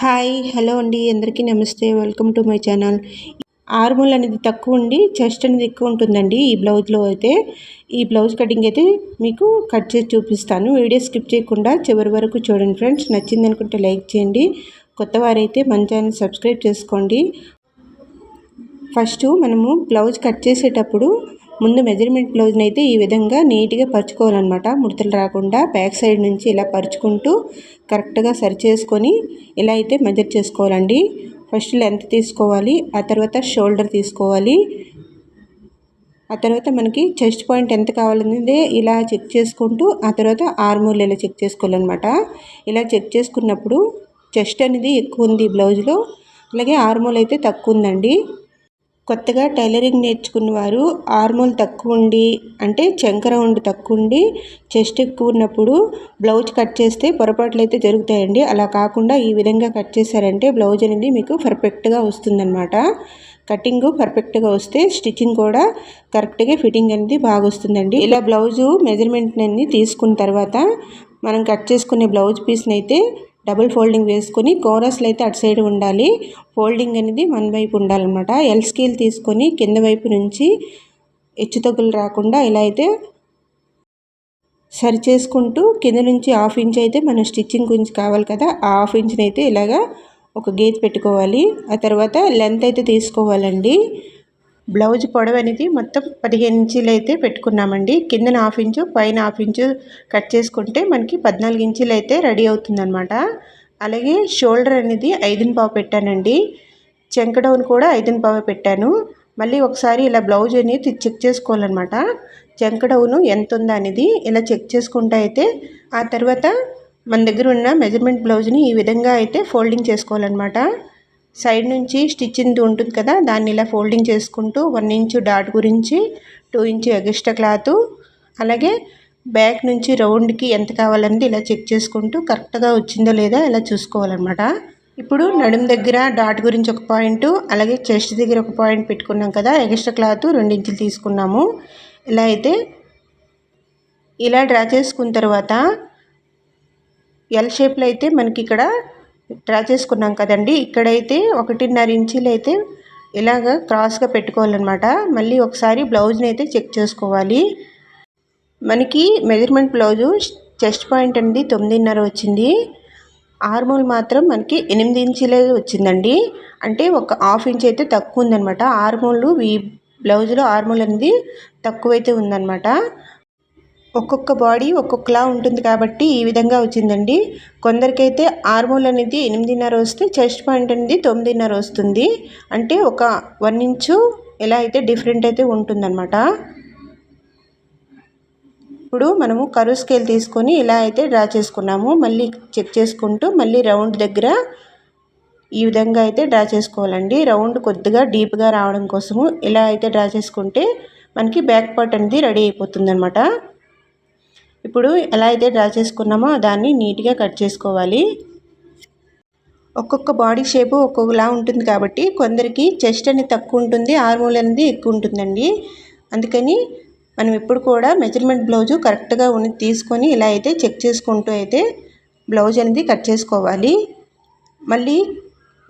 Hi hello అండి. అందరికీ నమస్తే. Welcome to my channel. Armhole అనేది తక్కువ ఉండి చెస్ట్ అనేది ఎక్కువ ఉంటుందండి ఈ బ్లౌజ్లో అయితే. ఈ బ్లౌజ్ కటింగ్ అయితే మీకు కట్ చేసి చూపిస్తాను. వీడియో స్కిప్ చేయకుండా చివరి వరకు చూడండి ఫ్రెండ్స్. నచ్చింది అనుకుంటే లైక్ చేయండి. కొత్త వారైతే మన ఛానల్ సబ్స్క్రైబ్ చేసుకోండి. ఫస్ట్ మనము బ్లౌజ్ కట్ చేసేటప్పుడు ముందు మెజర్మెంట్ బ్లౌజ్ని అయితే ఈ విధంగా నీట్గా పరుచుకోవాలన్నమాట. ముడతలు రాకుండా బ్యాక్ సైడ్ నుంచి ఇలా పరుచుకుంటూ కరెక్ట్గా సరి చేసుకొని ఇలా అయితే మెజర్ చేసుకోవాలండి. ఫస్ట్ లెంత్ తీసుకోవాలి ఆ తర్వాత షోల్డర్ తీసుకోవాలి. ఆ తర్వాత మనకి చెస్ట్ పాయింట్ ఎంత కావాలనేది ఇలా చెక్ చేసుకుంటూ ఆ తర్వాత ఆర్మూల్ ఇలా చెక్ చేసుకోవాలన్నమాట. ఇలా చెక్ చేసుకున్నప్పుడు చెస్ట్ అనేది ఎక్కువ ఉంది బ్లౌజ్లో అలాగే ఆర్మూలు అయితే తక్కువ ఉందండి. కొత్తగా టైలరింగ్ నేర్చుకున్న వారు ఆర్మోల్ తక్కువ ఉండి అంటే చంకర ఉండి తక్కువ ఉండి చెస్ట్ ఎక్కువ ఉన్నప్పుడు బ్లౌజ్ కట్ చేస్తే పొరపాట్లు అయితే జరుగుతాయండి. అలా కాకుండా ఈ విధంగా కట్ చేశారంటే బ్లౌజ్ అనేది మీకు పర్ఫెక్ట్గా వస్తుందన్నమాట. కటింగ్ పర్ఫెక్ట్గా వస్తే స్టిచ్చింగ్ కూడా కరెక్ట్గా ఫిట్టింగ్ అనేది బాగా వస్తుందండి ఇలా బ్లౌజు మెజర్మెంట్ అనేది తీసుకున్న తర్వాత మనం కట్ చేసుకునే బ్లౌజ్ పీస్ని అయితే డబుల్ ఫోల్డింగ్ వేసుకొని కోరస్లు అయితే అటు సైడ్ ఉండాలి. ఫోల్డింగ్ అనేది మన వైపు ఉండాలన్నమాట. ఎల్ స్కేల్ తీసుకొని కింద వైపు నుంచి హెచ్చు తగ్గులు రాకుండా ఇలా అయితే సరి చేసుకుంటూ కింద నుంచి హాఫ్ ఇంచ్ అయితే మనం స్టిచ్చింగ్ గురించి కావాలి కదా ఆ హాఫ్ ఇంచ్ని అయితే ఇలాగా ఒక గేజ్ పెట్టుకోవాలి. ఆ తర్వాత లెంత్ అయితే తీసుకోవాలండి. బ్లౌజ్ పొడవు అనేది మొత్తం పదిహేను ఇంచీలు అయితే పెట్టుకున్నామండి. కిందన హాఫ్ ఇంచు పైన హాఫ్ ఇంచు కట్ చేసుకుంటే మనకి పద్నాలుగు ఇంచీలు అయితే రెడీ అవుతుందన్నమాట. అలాగే షోల్డర్ అనేది ఐదుని పావు పెట్టానండి. చెంకడౌన్ కూడా ఐదుని పావు పెట్టాను. మళ్ళీ ఒకసారి ఇలా బ్లౌజ్ అనేది చెక్ చేసుకోవాలన్నమాట. చెంకడౌను ఎంత ఉందా అనేది ఇలా చెక్ చేసుకుంటే అయితే ఆ తర్వాత మన దగ్గర ఉన్న మెజర్మెంట్ బ్లౌజ్ని ఈ విధంగా అయితే ఫోల్డింగ్ చేసుకోవాలన్నమాట. సైడ్ నుంచి స్టిచ్చింగ్ ఉంటుంది కదా దాన్ని ఇలా ఫోల్డింగ్ చేసుకుంటూ వన్ ఇంచు డాట్ గురించి టూ ఇంచు ఎగస్ట్రా క్లాత్ అలాగే బ్యాక్ నుంచి రౌండ్కి ఎంత కావాలన్నది ఇలా చెక్ చేసుకుంటూ కరెక్ట్గా వచ్చిందో లేదా ఇలా చూసుకోవాలన్నమాట. ఇప్పుడు నడుం దగ్గర డాట్ గురించి ఒక పాయింట్ అలాగే చెస్ట్ దగ్గర ఒక పాయింట్ పెట్టుకున్నాం కదా ఎగస్ట్రా క్లాత్ ఇంచులు తీసుకున్నాము. ఇలా అయితే ఇలా డ్రా చేసుకున్న తర్వాత ఎల్ షేప్లో అయితే మనకి ఇక్కడ డ్రా చేసుకున్నాం కదండి. ఇక్కడైతే ఒకటిన్నర ఇంచీలు అయితే ఇలాగ క్రాస్గా పెట్టుకోవాలన్నమాట. మళ్ళీ ఒకసారి బ్లౌజ్ని అయితే చెక్ చేసుకోవాలి. మనకి మెజర్మెంట్ బ్లౌజు చెస్ట్ పాయింట్ అనేది తొమ్మిదిన్నర వచ్చింది. ఆర్మోల్ మాత్రం మనకి ఎనిమిది ఇంచులే వచ్చిందండి. అంటే ఒక హాఫ్ ఇంచ్ అయితే తక్కువ ఉందనమాట ఆర్మోల్ ఈ బ్లౌజ్లో ఆర్మోల్ అనేది తక్కువైతే ఉందన్నమాట. ఒక్కొక్క బాడీ ఒక్కొక్కలా ఉంటుంది కాబట్టి ఈ విధంగా వచ్చిందండి. కొందరికైతే ఆర్మోల్ అనేది ఎనిమిదిన్నర వస్తే చెస్ట్ పాయింట్ అనేది తొమ్మిదిన్నర వస్తుంది. అంటే ఒక వన్ ఇంచు ఎలా అయితే డిఫరెంట్ అయితే ఉంటుందన్నమాట. ఇప్పుడు మనము కరువు స్కేల్ తీసుకొని ఇలా అయితే డ్రా చేసుకున్నాము. మళ్ళీ చెక్ చేసుకుంటూ మళ్ళీ రౌండ్ దగ్గర ఈ విధంగా అయితే డ్రా చేసుకోవాలండి. రౌండ్ కొద్దిగా డీప్గా రావడం కోసము ఇలా అయితే డ్రా చేసుకుంటే మనకి బ్యాక్ పార్ట్ అనేది రెడీ అయిపోతుంది అన్నమాట ఇప్పుడు ఎలా అయితే డ్రా చేసుకున్నామో దాన్ని నీట్గా కట్ చేసుకోవాలి. ఒక్కొక్క బాడీ షేపు ఒక్కొక్కలా ఉంటుంది కాబట్టి కొందరికి చెస్ట్ అనేది తక్కువ ఉంటుంది ఆర్మోల్ అనేది ఎక్కువ ఉంటుందండి. అందుకని మనం ఎప్పుడు కూడా మెజర్మెంట్ బ్లౌజు కరెక్ట్గా ఉని తీసుకొని ఇలా అయితే చెక్ చేసుకుంటూ అయితే బ్లౌజ్ అనేది కట్ చేసుకోవాలి. మళ్ళీ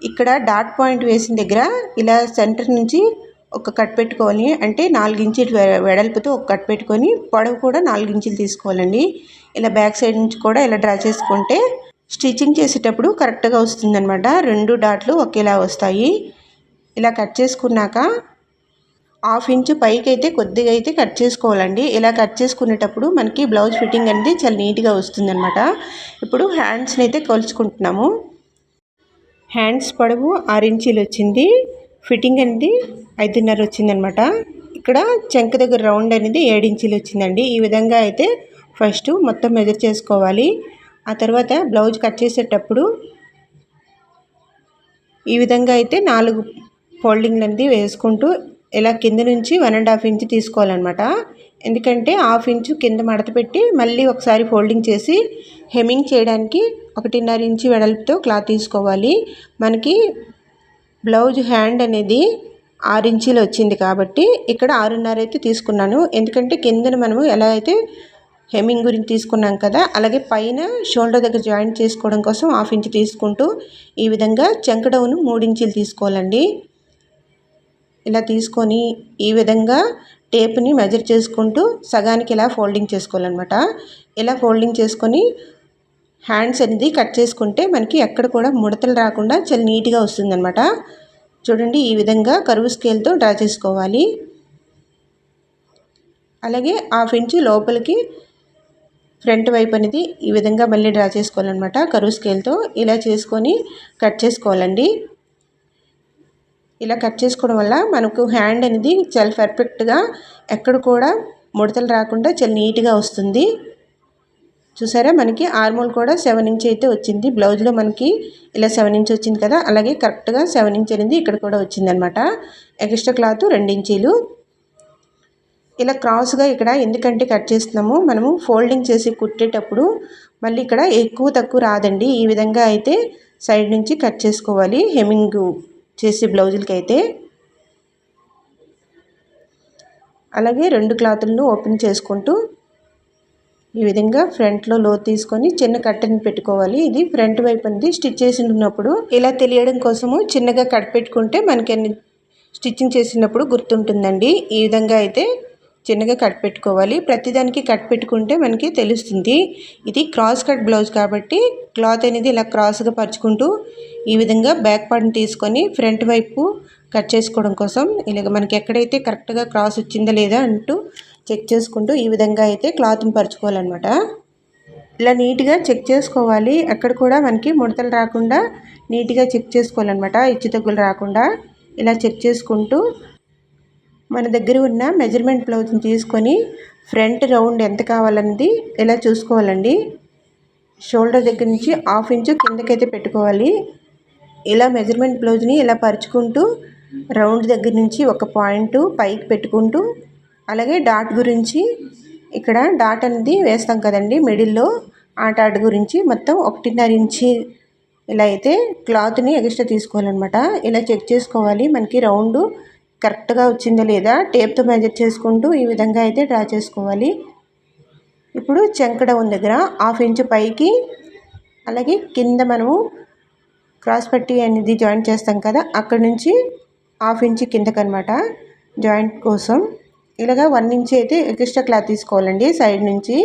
ఇక్కడ డాట్ పాయింట్ వేసిన దగ్గర ఇలా సెంటర్ నుంచి ఒక కట్ పెట్టుకోవాలి. అంటే నాలుగు వెడల్పుతో ఒక కట్ పెట్టుకొని పొడవు కూడా నాలుగు ఇంచులు తీసుకోవాలండి. ఇలా బ్యాక్ సైడ్ నుంచి కూడా ఇలా డ్రా చేసుకుంటే స్టిచ్చింగ్ చేసేటప్పుడు కరెక్ట్గా వస్తుందన్నమాట. రెండు డాట్లు ఒకేలా వస్తాయి. ఇలా కట్ చేసుకున్నాక హాఫ్ ఇంచు పైకి అయితే కొద్దిగా అయితే కట్ చేసుకోవాలండి. ఇలా కట్ చేసుకునేటప్పుడు మనకి బ్లౌజ్ ఫిట్టింగ్ అనేది చాలా నీట్గా వస్తుందన్నమాట. ఇప్పుడు హ్యాండ్స్ని అయితే కొలుచుకుంటున్నాము. హ్యాండ్స్ పొడవు ఆరు ఇంచీలు వచ్చింది ఫిట్టింగ్ అనేది ఐదున్నర వచ్చిందనమాట. ఇక్కడ చెంక దగ్గర రౌండ్ అనేది ఏడించీలు వచ్చిందండి. ఈ విధంగా అయితే ఫస్ట్ మొత్తం మెజర్ చేసుకోవాలి. ఆ తర్వాత బ్లౌజ్ కట్ చేసేటప్పుడు ఈ విధంగా అయితే నాలుగు ఫోల్డింగ్లు అనేది వేసుకుంటూ ఇలా కింద నుంచి వన్ అండ్ హాఫ్ ఇంచ్ తీసుకోవాలన్నమాట. ఎందుకంటే హాఫ్ ఇంచు కింద మడత పెట్టి మళ్ళీ ఒకసారి ఫోల్డింగ్ చేసి హెమ్మింగ్ చేయడానికి ఒకటిన్నర ఇంచు వెడల్పుతో క్లాత్ తీసుకోవాలి. మనకి బ్లౌజ్ హ్యాండ్ అనేది ఆరు ఇంచీలు వచ్చింది కాబట్టి ఇక్కడ ఆరున్నర అయితే తీసుకున్నాను. ఎందుకంటే కిందన మనము ఎలా అయితే హెమ్మింగ్ గురించి తీసుకున్నాం కదా అలాగే పైన షోల్డర్ దగ్గర జాయింట్ చేసుకోవడం కోసం హాఫ్ ఇంచ్ తీసుకుంటూ ఈ విధంగా చెంకడవును మూడించీలు తీసుకోవాలండి. ఇలా తీసుకొని ఈ విధంగా టేప్ని మెజర్ చేసుకుంటూ సగానికి ఇలా ఫోల్డింగ్ చేసుకోవాలన్నమాట. ఇలా ఫోల్డింగ్ చేసుకొని హ్యాండ్స్ అనేది కట్ చేసుకుంటే మనకి ఎక్కడ కూడా ముడతలు రాకుండా చాలా నీట్గా వస్తుందన్నమాట. చూడండి ఈ విధంగా కరువు స్కేల్తో డ్రా చేసుకోవాలి. అలాగే హాఫ్ ఇంచు లోపలికి ఫ్రంట్ వైపు అనేది ఈ విధంగా మళ్ళీ డ్రా చేసుకోవాలన్నమాట కరువు స్కేల్తో ఇలా చేసుకొని కట్ చేసుకోవాలండి. ఇలా కట్ చేసుకోవడం వల్ల మనకు హ్యాండ్ అనేది చాలా పర్ఫెక్ట్గా ఎక్కడ కూడా ముడతలు రాకుండా చాలా నీట్గా వస్తుంది. చూసారా? మనకి ఆర్మోల్ కూడా సెవెన్ ఇంచ్ అయితే వచ్చింది. బ్లౌజ్లో మనకి ఇలా సెవెన్ ఇంచ్ వచ్చింది కదా? అలాగే కరెక్ట్గా సెవెన్ ఇంచ్ అనేది ఇక్కడ కూడా వచ్చిందనమాట ఎక్స్ట్రా క్లాత్ రెండు ఇంచీలు. ఇలా క్రాస్గా ఇక్కడ ఎందుకంటే కట్ చేస్తున్నాము మనము ఫోల్డింగ్ చేసి కుట్టేటప్పుడు మళ్ళీ ఇక్కడ ఎక్కువ తక్కువ రాదండి. ఈ విధంగా అయితే సైడ్ నుంచి కట్ చేసుకోవాలి. హెమింగ్ చేసే బ్లౌజులకి అయితే అలాగే రెండు క్లాతులను ఓపెన్ చేసుకుంటూ ఈ విధంగా ఫ్రంట్లో లో తీసుకొని చిన్న కట్టెని పెట్టుకోవాలి. ఇది ఫ్రంట్ వైపు అనేది స్టిచ్ చేసి ఉన్నప్పుడు ఇలా తెలియడం కోసము చిన్నగా కట్ పెట్టుకుంటే మనకి స్టిచ్చింగ్ చేసినప్పుడు గుర్తుంటుందండి. ఈ విధంగా అయితే చిన్నగా కట్ పెట్టుకోవాలి. ప్రతిదానికి కట్ పెట్టుకుంటే మనకి తెలుస్తుంది. ఇది క్రాస్ కట్ బ్లౌజ్ కాబట్టి క్లాత్ అనేది ఇలా క్రాస్గా పరుచుకుంటూ ఈ విధంగా బ్యాక్ పార్ట్ని తీసుకొని ఫ్రంట్ వైపు కట్ చేసుకోవడం కోసం ఇలాగ మనకి ఎక్కడైతే కరెక్ట్గా క్రాస్ వచ్చిందా లేదా అంటూ చెక్ చేసుకుంటూ ఈ విధంగా అయితే క్లాత్ని పరుచుకోవాలన్నమాట. ఇలా నీట్గా చెక్ చేసుకోవాలి. అక్కడ కూడా మనకి ముడతలు రాకుండా నీట్గా చెక్ చేసుకోవాలన్నమాట. ఇచ్చి తగ్గులు రాకుండా ఇలా చెక్ చేసుకుంటూ మన దగ్గర ఉన్న మెజర్మెంట్ బ్లౌజ్ని తీసుకొని ఫ్రంట్ రౌండ్ ఎంత కావాలన్నది ఇలా చూసుకోవాలండి. షోల్డర్ దగ్గర నుంచి హాఫ్ ఇంచు కిందకైతే పెట్టుకోవాలి. ఇలా మెజర్మెంట్ బ్లౌజ్ని ఇలా పరుచుకుంటూ రౌండ్ దగ్గర నుంచి ఒక పాయింట్ పైకి పెట్టుకుంటూ అలాగే డాట్ గురించి ఇక్కడ డాట్ అనేది వేస్తాం కదండి మిడిల్లో. ఆ డాట్ గురించి మొత్తం ఒకటిన్నర ఇంచి ఇలా అయితే క్లాత్ని ఎక్స్ట్రా తీసుకోవాలన్నమాట. ఇలా చెక్ చేసుకోవాలి. మనకి రౌండ్ కరెక్ట్గా వచ్చిందా లేదా టేప్తో మెజర్ చేసుకుంటూ ఈ విధంగా అయితే డ్రా చేసుకోవాలి. ఇప్పుడు చెంకడౌన్ దగ్గర హాఫ్ ఇంచు పైకి అలాగే కింద మనము క్రాస్ పట్టి అనేది జాయింట్ చేస్తాం కదా అక్కడ నుంచి హాఫ్ ఇంచ్ కిందకి అనమాట జాయింట్ కోసం. ఇలాగా వన్ ఇంచ్ అయితే ఎక్స్ట్రా క్లాత్ తీసుకోవాలండి. సైడ్ నుంచి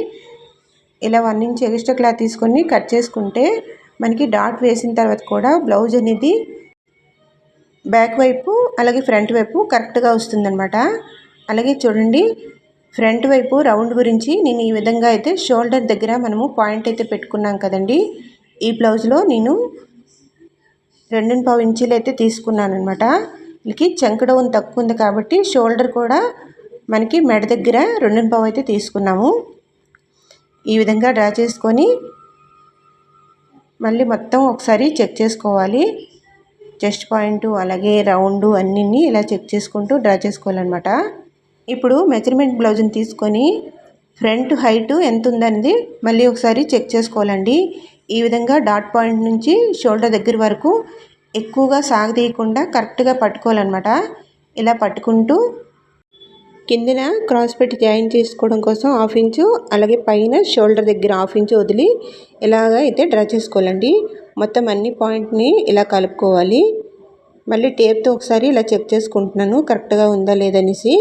ఇలా వన్ ఇంచ్ ఎక్స్ట్రా క్లాత్ తీసుకొని కట్ చేసుకుంటే మనకి డాట్ వేసిన తర్వాత కూడా బ్లౌజ్ అనేది బ్యాక్ వైపు అలాగే ఫ్రంట్ వైపు కరెక్ట్గా వస్తుందన్నమాట. అలాగే చూడండి ఫ్రంట్ వైపు రౌండ్ గురించి నేను ఈ విధంగా అయితే షోల్డర్ దగ్గర మనము పాయింట్ అయితే పెట్టుకున్నాం కదండి. ఈ బ్లౌజ్లో నేను రెండు పావు ఇంచీలు అయితే తీసుకున్నాను అనమాట వీళ్ళకి చంకడౌన్ తక్కువ ఉంది కాబట్టి షోల్డర్ కూడా మనకి మెడ దగ్గర రెండు పావు అయితే తీసుకున్నాము. ఈ విధంగా డ్రా చేసుకొని మళ్ళీ మొత్తం ఒకసారి చెక్ చేసుకోవాలి. చెస్ట్ పాయింట్ అలాగే రౌండ్ అన్నీ ఇలా చెక్ చేసుకుంటూ డ్రా చేసుకోవాలన్నమాట. ఇప్పుడు మెజర్మెంట్ బ్లౌజ్ని తీసుకొని ఫ్రంట్ హైట్ ఎంత ఉందనేది మళ్ళీ ఒకసారి చెక్ చేసుకోవాలండి. ఈ విధంగా డాట్ పాయింట్ నుంచి షోల్డర్ దగ్గర వరకు ఎక్కువగా సాగదీయకుండా కరెక్ట్గా పట్టుకోవాలన్నమాట. ఇలా పట్టుకుంటూ కిందన క్రాస్ పెట్టి జాయిన్ చేసుకోవడం కోసం హాఫ్ ఇంచు అలాగే పైన షోల్డర్ దగ్గర హాఫ్ ఇంచు వదిలి ఇలాగ అయితే డ్రా చేసుకోవాలండి. మొత్తం అన్ని పాయింట్ని ఇలా కలుపుకోవాలి. మళ్ళీ టేప్తో ఒకసారి ఇలా చెక్ చేసుకుంటున్నాను కరెక్ట్గా ఉందా లేదనేసి.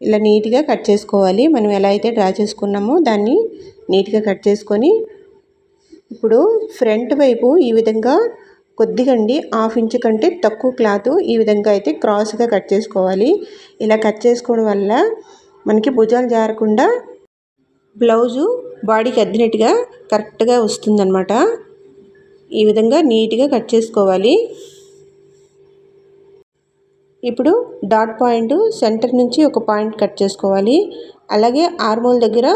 ఇలా నీట్గా కట్ చేసుకోవాలి. మనం ఎలా అయితే డ్రా చేసుకున్నామో దాన్ని నీట్గా కట్ చేసుకొని ఇప్పుడు ఫ్రంట్ వైపు ఈ విధంగా కొద్దిగా అండి హాఫ్ ఇంచ్ కంటే తక్కువ క్లాత్ ఈ విధంగా అయితే క్రాస్గా కట్ చేసుకోవాలి. ఇలా కట్ చేసుకోవడం వల్ల మనకి భుజాలు జారకుండా బ్లౌజు బాడీకి అద్దినట్టుగా కరెక్ట్గా వస్తుందన్నమాట. ఈ విధంగా నీట్గా కట్ చేసుకోవాలి. ఇప్పుడు డాట్ పాయింట్ సెంటర్ నుంచి ఒక పాయింట్ కట్ చేసుకోవాలి. అలాగే ఆర్మోల్ దగ్గర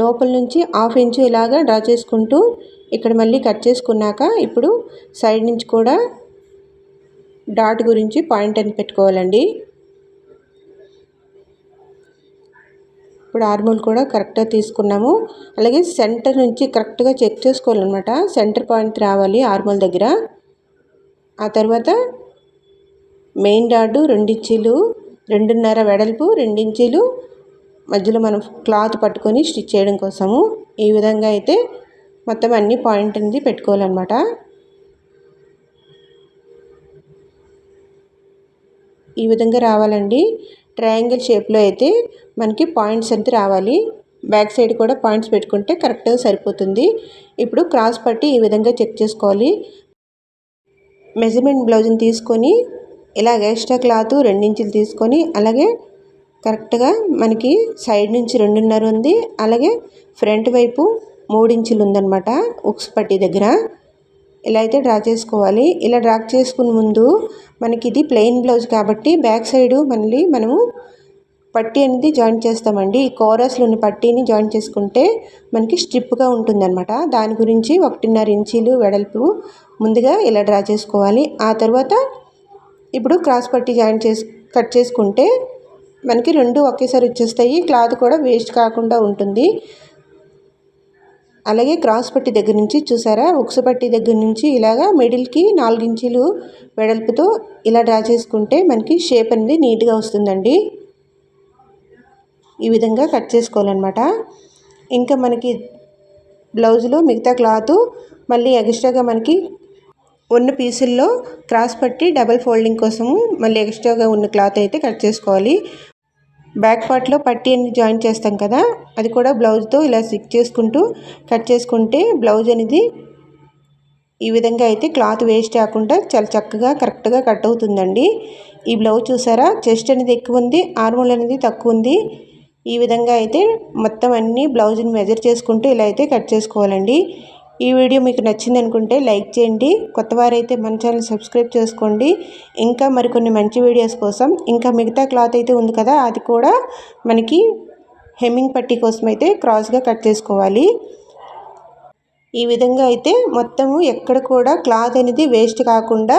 లోపల నుంచి హాఫ్ ఇంచు ఇలాగా డ్రా చేసుకుంటూ ఇక్కడ మళ్ళీ కట్ చేసుకున్నాక ఇప్పుడు సైడ్ నుంచి కూడా డాట్ గురించి పాయింట్ అని పెట్టుకోవాలండి. ఇప్పుడు ఆర్మోల్ కూడా కరెక్ట్గా తీసుకున్నాము. అలాగే సెంటర్ నుంచి కరెక్ట్గా చెక్ చేసుకోవాలన్నమాట. సెంటర్ పాయింట్ రావాలి ఆర్మోల్ దగ్గర. ఆ తర్వాత మెయిన్ డాట్ రెండించీలు రెండున్నర వెడల్పు రెండించీలు మధ్యలో మనం క్లాత్ పట్టుకొని స్టిచ్ చేయడం కోసము. ఈ విధంగా అయితే మొత్తం అన్ని పాయింట్ అనేది పెట్టుకోవాలన్నమాట. ఈ విధంగా రావాలండి. ట్రయాంగిల్ షేప్లో అయితే మనకి పాయింట్స్ అంతా రావాలి. బ్యాక్ సైడ్ కూడా పాయింట్స్ పెట్టుకుంటే కరెక్ట్గా సరిపోతుంది. ఇప్పుడు క్రాస్ పట్టి ఈ విధంగా చెక్ చేసుకోవాలి. మెజర్మెంట్ బ్లౌజ్ని తీసుకొని ఇలాగ ఎక్స్ట్రా క్లాత్ రెండించులు తీసుకొని అలాగే కరెక్ట్గా మనకి సైడ్ నుంచి రెండున్నర ఉంది. అలాగే ఫ్రంట్ వైపు మూడించులు ఉందన్నమాట ఉక్స్ పట్టి దగ్గర. ఇలా అయితే డ్రా చేసుకోవాలి. ఇలా డ్రా చేసుకున్న ముందు మనకి ఇది ప్లెయిన్ బ్లౌజ్ కాబట్టి బ్యాక్ సైడ్ మళ్ళీ మనము పట్టీ అనేది జాయిన్ చేస్తామండి. ఈ కోరస్లో ఉన్న పట్టీని జాయిన్ చేసుకుంటే మనకి స్ట్రిప్గా ఉంటుందన్నమాట దాని గురించి ఒకటిన్నర ఇంచీలు వెడల్పు ముందుగా ఇలా డ్రా చేసుకోవాలి. ఆ తర్వాత ఇప్పుడు క్రాస్ పట్టీ జాయిన్ చేసి కట్ చేసుకుంటే మనకి రెండు ఒకేసారి వచ్చేస్తాయి. క్లాత్ కూడా వేస్ట్ కాకుండా ఉంటుంది. అలాగే క్రాస్ పట్టి దగ్గర నుంచి చూసారా? ఉక్సు పట్టి దగ్గర నుంచి ఇలాగా మిడిల్కి నాలుగు వెడల్పుతో ఇలా డ్రా చేసుకుంటే మనకి షేప్ అనేది నీట్గా వస్తుందండి. ఈ విధంగా కట్ చేసుకోవాలన్నమాట. ఇంకా మనకి బ్లౌజ్లో మిగతా క్లాత్ మళ్ళీ ఎక్స్ట్రాగా మనకి ఉన్న పీసుల్లో క్రాస్ పట్టి డబల్ ఫోల్డింగ్ కోసము మళ్ళీ ఎక్స్ట్రాగా ఉన్న క్లాత్ అయితే కట్ చేసుకోవాలి. బ్యాక్ పార్ట్లో పట్టీ అనేది జాయిన్ చేస్తాం కదా అది కూడా బ్లౌజ్తో ఇలా స్టిక్ చేసుకుంటూ కట్ చేసుకుంటే బ్లౌజ్ అనేది ఈ విధంగా అయితే క్లాత్ వేస్ట్ కాకుండా చాలా చక్కగా కరెక్ట్గా కట్ అవుతుందండి. ఈ బ్లౌజ్ చూసారా? చెస్ట్ అనేది ఎక్కువ ఉంది ఆర్మోల్ అనేది తక్కువ ఉంది. ఈ విధంగా అయితే మొత్తం అన్ని బ్లౌజ్ని మెజర్ చేసుకుంటూ ఇలా అయితే కట్ చేసుకోవాలండి. ఈ వీడియో మీకు నచ్చింది అనుకుంటే లైక్ చేయండి. కొత్త వారైతే మన ఛానల్ సబ్స్క్రైబ్ చేసుకోండి. ఇంకా మరికొన్ని మంచి వీడియోస్ కోసం ఇంకా మిగతా క్లాత్ అయితే ఉంది కదా అది కూడా మనకి హెమ్మింగ్ పట్టీ కోసం అయితే క్రాస్గా కట్ చేసుకోవాలి. ఈ విధంగా అయితే మొత్తము ఎక్కడ కూడా క్లాత్ అనేది వేస్ట్ కాకుండా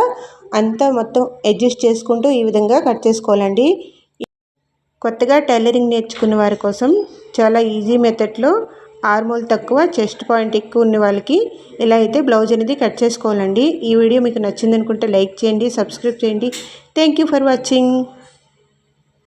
అంతా మొత్తం అడ్జస్ట్ చేసుకుంటూ ఈ విధంగా కట్ చేసుకోవాలండి. కొత్తగా టైలరింగ్ నేర్చుకున్న వారి కోసం చాలా ఈజీ మెథడ్లో ఆర్మోల్ తక్కువ చెస్ట్ పాయింట్ ఎక్కువ ఉన్న వాళ్ళకి ఇలా అయితే బ్లౌజ్ అనేది కట్ చేసుకోవాలండి. ఈ వీడియో మీకు నచ్చింది అనుకుంటే లైక్ చేయండి సబ్స్క్రైబ్ చేయండి. Thank for watching.